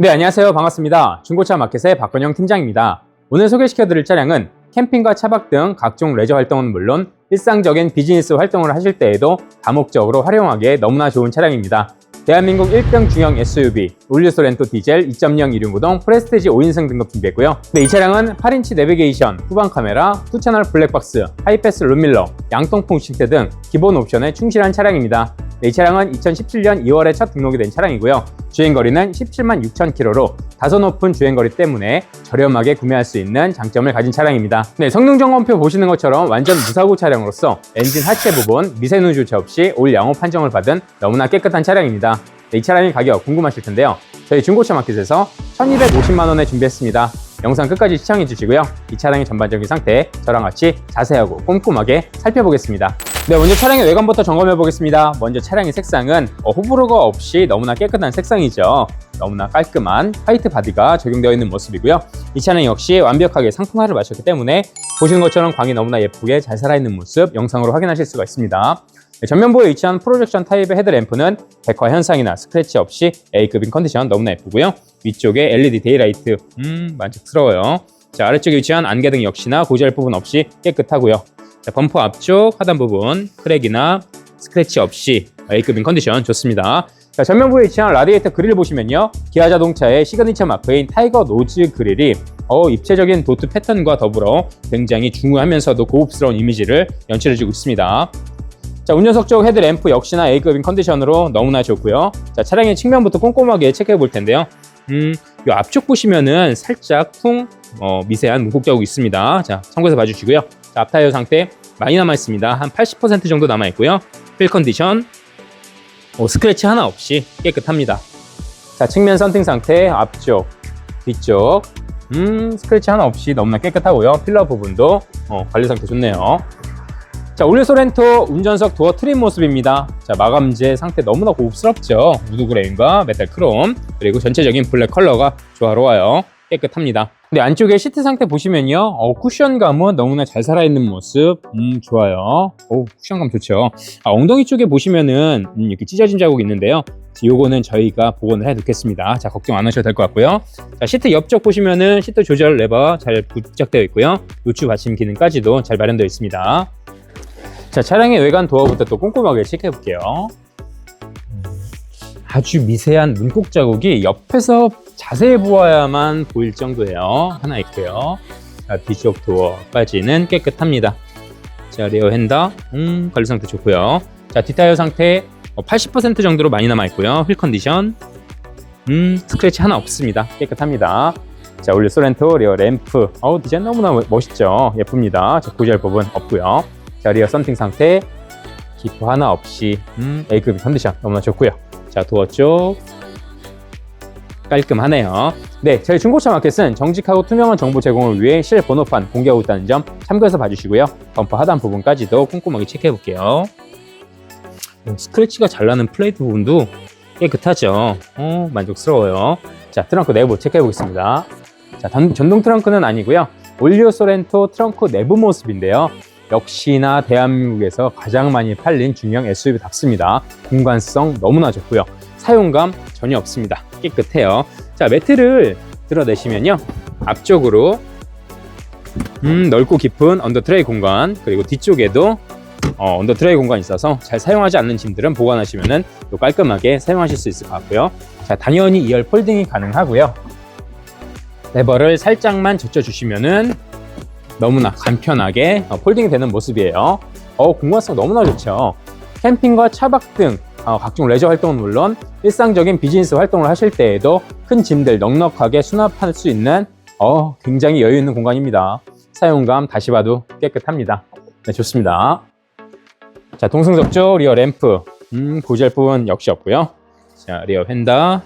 네, 안녕하세요. 반갑습니다. 중고차 마켓의 박건영 팀장입니다. 오늘 소개시켜 드릴 차량은 캠핑과 차박 등 각종 레저 활동은 물론 일상적인 비즈니스 활동을 하실 때에도 다목적으로 활용하기에 너무나 좋은 차량입니다. 대한민국 1등 중형 SUV 올류소 렌토 디젤 2.0 이륜구동 프레스티지 5인승 등급 준비했고요. 네, 이 차량은 8인치 내비게이션, 후방 카메라, 2채널 블랙박스, 하이패스 룸밀러, 양통풍 시트 등 기본 옵션에 충실한 차량입니다. 네, 이 차량은 2017년 2월에 첫 등록이 된 차량이고요. 주행거리는 17만 6천 킬로로 다소 높은 주행거리 때문에 저렴하게 구매할 수 있는 장점을 가진 차량입니다. 네, 성능 점검표 보시는 것처럼 완전 무사고 차량으로서 엔진 하체 부분 미세누 조치 없이 올 양호 판정을 받은 너무나 깨끗한 차량입니다. 네, 이 차량의 가격 궁금하실 텐데요. 저희 중고차 마켓에서 1250만 원에 준비했습니다. 영상 끝까지 시청해 주시고요. 이 차량의 전반적인 상태 저랑 같이 자세하고 꼼꼼하게 살펴보겠습니다. 네, 먼저 차량의 외관부터 점검해 보겠습니다. 먼저 차량의 색상은 어, 호불호가 없이 너무나 깨끗한 색상이죠. 너무나 깔끔한 화이트 바디가 적용되어 있는 모습이고요. 이 차량 역시 완벽하게 상품화를 마쳤기 때문에 보시는 것처럼 광이 너무나 예쁘게 잘 살아있는 모습 영상으로 확인하실 수가 있습니다. 네, 전면부에 위치한 프로젝션 타입의 헤드램프는 백화 현상이나 스크래치 없이 A급인 컨디션 너무나 예쁘고요. 위쪽에 LED 데이라이트, 음, 만족스러워요. 자, 아래쪽에 위치한 안개등 역시나 고지할 부분 없이 깨끗하고요. 자, 범퍼 앞쪽 하단 부분 크랙이나 스크래치 없이 A급인 컨디션 좋습니다. 자, 전면부에 위치한 라디에이터 그릴 보시면요. 기아 자동차의 시그니처 마크인 타이거 노즈 그릴이 어, 입체적인 도트 패턴과 더불어 굉장히 중후하면서도 고급스러운 이미지를 연출해주고 있습니다. 자, 운전석 쪽 헤드 램프 역시나 A급인 컨디션으로 너무나 좋고요. 자, 차량의 측면부터 꼼꼼하게 체크해 볼 텐데요. 음, 이 앞쪽 보시면은 살짝 풍 어, 미세한 문콕 자국 있습니다. 자, 참고해서 봐주시고요. 자, 앞 타이어 상태 많이 남아 있습니다. 한 80% 정도 남아 있고요. 휠 컨디션 어, 스크래치 하나 없이 깨끗합니다. 자, 측면 선팅 상태 앞쪽, 뒤쪽 음, 스크래치 하나 없이 너무나 깨끗하고요. 필러 부분도 어, 관리 상태 좋네요. 자, 올리 소렌토 운전석 도어 트림 모습입니다. 자, 마감재 상태 너무나 고급스럽죠. 우드 그레인과 메탈 크롬, 그리고 전체적인 블랙 컬러가 조화로워요. 깨끗합니다. 근데 안쪽에 시트 상태 보시면요. 어, 쿠션감은 너무나 잘 살아있는 모습. 음, 좋아요. 오, 쿠션감 좋죠. 아, 엉덩이 쪽에 보시면은 음, 이렇게 찢어진 자국이 있는데요. 요거는 저희가 복원을 해 놓겠습니다. 자, 걱정 안 하셔도 될 것 같고요. 자, 시트 옆쪽 보시면은 시트 조절 레버 잘 부착되어 있고요. 노출 받침 기능까지도 잘 마련되어 있습니다. 자, 차량의 외관 도어부터 또 꼼꼼하게 체크해 볼게요. 아주 미세한 문콕 자국이 옆에서 자세히 보아야만 보일 정도예요. 하나 있고요. 자, 뒤쪽 도어까지는 깨끗합니다. 자, 리어 핸더, 음, 관리 상태 좋고요. 자, 뒷타이어 상태 80% 정도로 많이 남아 있고요. 휠 컨디션, 음, 스크래치 하나 없습니다. 깨끗합니다. 자, 올리 소렌토 리어 램프, 어우 디자인 너무나 멋있죠. 예쁩니다. 자, 고지할 부분 없고요. 자, 리어 썬팅 상태, 기포 하나 없이, 음, A급 컨디션 너무나 좋고요. 자, 도어 쪽 깔끔하네요. 네, 저희 중고차 마켓은 정직하고 투명한 정보 제공을 위해 실 번호판 공개하고 있다는 점 참고해서 봐주시고요. 범퍼 하단 부분까지도 꼼꼼하게 체크해 볼게요. 오, 스크래치가 잘 나는 플레이트 부분도 깨끗하죠. 어, 만족스러워요. 자, 트렁크 내부 체크해 보겠습니다. 자, 전, 전동 트렁크는 아니고요. 올리오 소렌토 트렁크 내부 모습인데요. 역시나 대한민국에서 가장 많이 팔린 중형 SUV답습니다. 공간성 너무나 좋고요. 사용감 전혀 없습니다. 깨끗해요. 자, 매트를 드러내시면요. 앞쪽으로 음, 넓고 깊은 언더 트레이 공간 그리고 뒤쪽에도 어, 언더 트레이 공간이 있어서 잘 사용하지 않는 짐들은 보관하시면은 또 깔끔하게 사용하실 수 있을 것 같고요. 자, 당연히 2열 폴딩이 가능하고요. 레버를 살짝만 젖혀주시면은 너무나 간편하게 어, 폴딩이 되는 모습이에요. 어, 공간성 너무나 좋죠. 캠핑과 차박 등 어, 각종 레저 활동은 물론 일상적인 비즈니스 활동을 하실 때에도 큰 짐들 넉넉하게 수납할 수 있는 어, 굉장히 여유 있는 공간입니다. 사용감 다시 봐도 깨끗합니다. 네, 좋습니다. 자, 동승석 쪽 리어 램프, 음, 고지할 부분 역시 없고요. 자, 리어 휀다,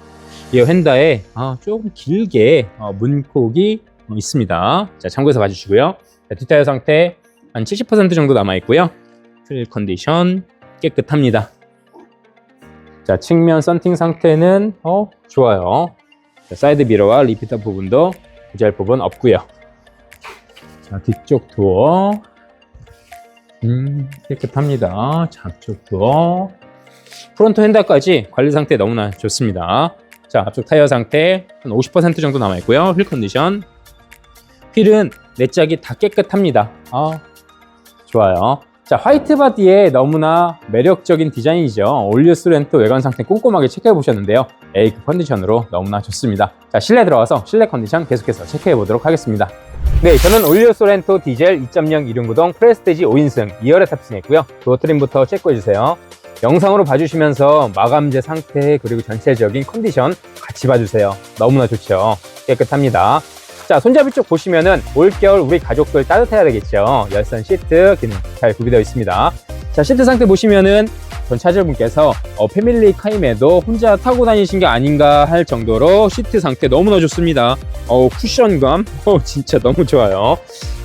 리어 휀다에 아, 조금 길게 어, 문콕이 있습니다. 자, 참고해서 봐주시고요. 자, 뒷타이어 상태 한 70% 정도 남아 있고요. 휠 컨디션 깨끗합니다. 자, 측면 썬팅 상태는 어, 좋아요. 자, 사이드 미러와 리피터 부분도 고지할 부분 없고요. 자, 뒤쪽 도어 음, 깨끗합니다. 자, 앞쪽 도어 프론트 핸들까지 관리 상태 너무나 좋습니다. 자, 앞쪽 타이어 상태 한 50% 정도 남아 있고요. 휠 컨디션. 휠은 내 짝이 다 깨끗합니다. 아, 좋아요. 자, 화이트 바디에 너무나 매력적인 디자인이죠. 올리우스 렌트 외관 상태 꼼꼼하게 체크해 보셨는데요. A급 컨디션으로 너무나 좋습니다. 자, 실내 들어가서 실내 컨디션 계속해서 체크해 보도록 하겠습니다. 네, 저는 올리오 소렌토 디젤 2.0 이륜구동 프레스티지 5인승 2열에 탑승했고요. 도어 트림부터 체크해 주세요. 영상으로 봐주시면서 마감재 상태 그리고 전체적인 컨디션 같이 봐주세요. 너무나 좋죠. 깨끗합니다. 자, 손잡이 쪽 보시면은 올겨울 우리 가족들 따뜻해야 되겠죠. 열선 시트 기능 잘 구비되어 있습니다. 자, 시트 상태 보시면은 전 차주분께서 어, 패밀리 카임에도 혼자 타고 다니신 게 아닌가 할 정도로 시트 상태 너무나 좋습니다. 어, 쿠션감, 어, 진짜 너무 좋아요.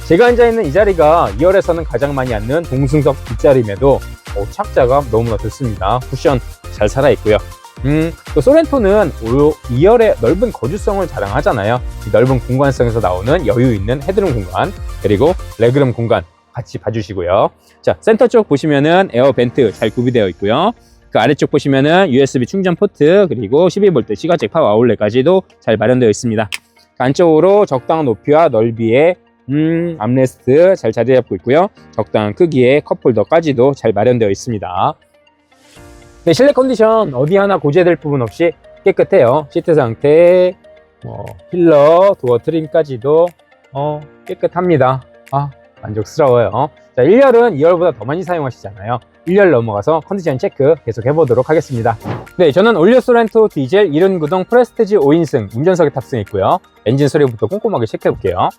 제가 앉아있는 이 자리가 2열에서는 가장 많이 앉는 동승석 뒷자리임에도 어, 착자감 너무나 좋습니다. 쿠션 잘 살아있고요. 음, 또 소렌토는 2열의 넓은 거주성을 자랑하잖아요. 이 넓은 공간성에서 나오는 여유 있는 헤드룸 공간, 그리고 레그룸 공간 같이 봐주시고요. 자, 센터 쪽 보시면은 에어 벤트 잘 구비되어 있고요. 그 아래쪽 보시면은 USB 충전 포트, 그리고 12V 시가잭 파워 아울렛까지도 잘 마련되어 있습니다. 그 안쪽으로 적당한 높이와 넓이의 음, 암레스트 잘 자리 잡고 있고요. 적당한 크기의 컵홀더까지도 잘 마련되어 있습니다. 네, 실내 컨디션 어디 하나 고재될 부분 없이 깨끗해요. 시트 상태, 어, 필러, 도어 트림까지도 어, 깨끗합니다. 아, 만족스러워요. 자, 1열은 2열보다 더 많이 사용하시잖아요. 1열 넘어가서 컨디션 체크 계속 해보도록 하겠습니다. 네, 저는 올리오 소렌토 디젤 1륜 구동 프레스티지 5인승 운전석에 탑승했고요. 엔진 소리부터 꼼꼼하게 체크해볼게요.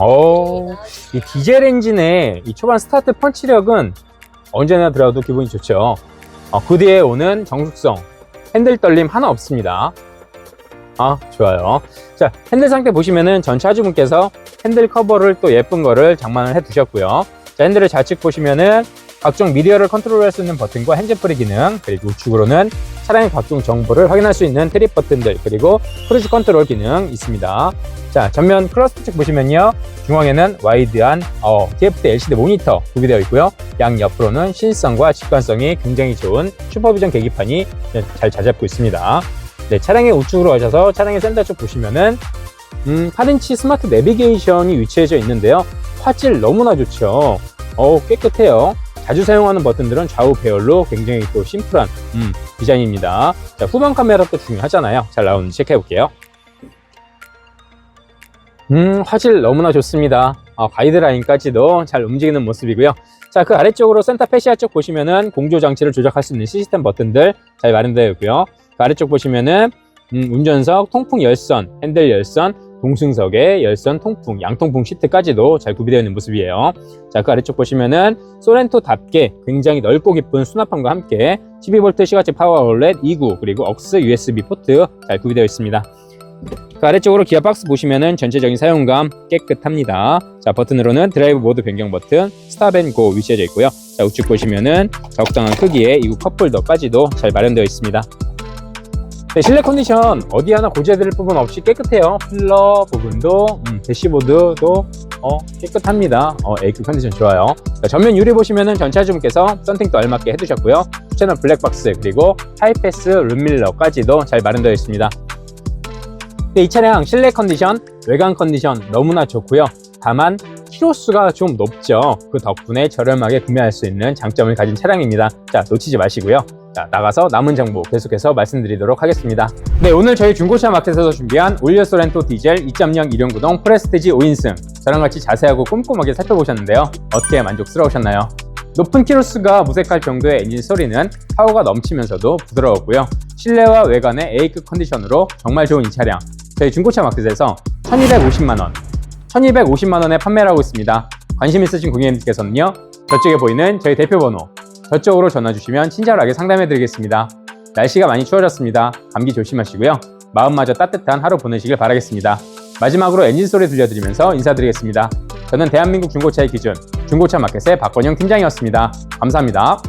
오, 이 디젤 엔진의 이 초반 스타트 펀치력은 언제나 들어도 기분이 좋죠. 어, 그 뒤에 오는 정숙성, 핸들 떨림 하나 없습니다. 아, 좋아요. 자, 핸들 상태 보시면은 전 차주분께서 핸들 커버를 또 예쁜 거를 장만을 해 두셨고요. 자, 핸들을 좌측 보시면은 각종 미디어를 컨트롤할 수 있는 버튼과 핸즈프리 기능, 그리고 우측으로는 차량의 각종 정보를 확인할 수 있는 트립 버튼들, 그리고 크루즈 컨트롤 기능 있습니다. 자, 전면 클러스터 쪽 보시면요. 중앙에는 와이드한 어, TFT LCD 모니터 구비되어 있고요. 양 옆으로는 신성과 직관성이 굉장히 좋은 슈퍼비전 계기판이 잘 자잡고 있습니다. 네, 차량의 우측으로 가셔서 차량의 센터 쪽 보시면은 음, 8인치 스마트 내비게이션이 위치해져 있는데요. 화질 너무나 좋죠. 어우, 깨끗해요. 자주 사용하는 버튼들은 좌우 배열로 굉장히 또 심플한 음, 디자인입니다. 자, 후방 카메라도 중요하잖아요. 잘 나오는지 체크해 볼게요. 음, 화질 너무나 좋습니다. 어, 가이드라인까지도 잘 움직이는 모습이고요. 자, 그 아래쪽으로 센터 패시아 쪽 보시면은 공조 장치를 조작할 수 있는 시스템 버튼들 잘 마련되어 있고요. 그 아래쪽 보시면은 음, 운전석 통풍 열선, 핸들 열선, 동승석에 열선 통풍, 양통풍 시트까지도 잘 구비되어 있는 모습이에요. 자, 그 아래쪽 보시면은 소렌토답게 굉장히 넓고 깊은 수납함과 함께 12V 시가잭 파워 아울렛 2구 그리고 억스 USB 포트 잘 구비되어 있습니다. 그 아래쪽으로 기어 박스 보시면은 전체적인 사용감 깨끗합니다. 자, 버튼으로는 드라이브 모드 변경 버튼, 스탑 앤고 위치해져 있고요. 자, 우측 보시면은 적당한 크기의 이구 컵홀더까지도 잘 마련되어 있습니다. 네, 실내 컨디션 어디 하나 고지해드릴 부분 없이 깨끗해요. 필러 부분도 음, 대시보드도 어, 깨끗합니다. 어, A급 컨디션 좋아요. 자, 전면 유리 보시면은 전차주분께서 썬팅도 알맞게 해두셨고요. 채널 블랙박스 그리고 하이패스 룸밀러까지도 잘 마련되어 있습니다. 네, 이 차량 실내 컨디션, 외관 컨디션 너무나 좋고요. 다만 키로수가 좀 높죠. 그 덕분에 저렴하게 구매할 수 있는 장점을 가진 차량입니다. 자, 놓치지 마시고요. 자, 나가서 남은 정보 계속해서 말씀드리도록 하겠습니다. 네, 오늘 저희 중고차 마켓에서 준비한 올리오 소렌토 디젤 2.0 2륜구동 프레스티지 5인승 저랑 같이 자세하고 꼼꼼하게 살펴보셨는데요. 어떻게 만족스러우셨나요? 높은 키로수가 무색할 정도의 엔진 소리는 파워가 넘치면서도 부드러웠고요. 실내와 외관의 A급 컨디션으로 정말 좋은 이 차량 저희 중고차 마켓에서 1250만원 1250만원에 판매를 하고 있습니다. 관심 있으신 고객님께서는요. 저쪽에 보이는 저희 대표 번호 저쪽으로 전화 주시면 친절하게 상담해 드리겠습니다. 날씨가 많이 추워졌습니다. 감기 조심하시고요. 마음마저 따뜻한 하루 보내시길 바라겠습니다. 마지막으로 엔진 소리 들려드리면서 인사드리겠습니다. 저는 대한민국 중고차의 기준 중고차 마켓의 박건영 팀장이었습니다. 감사합니다.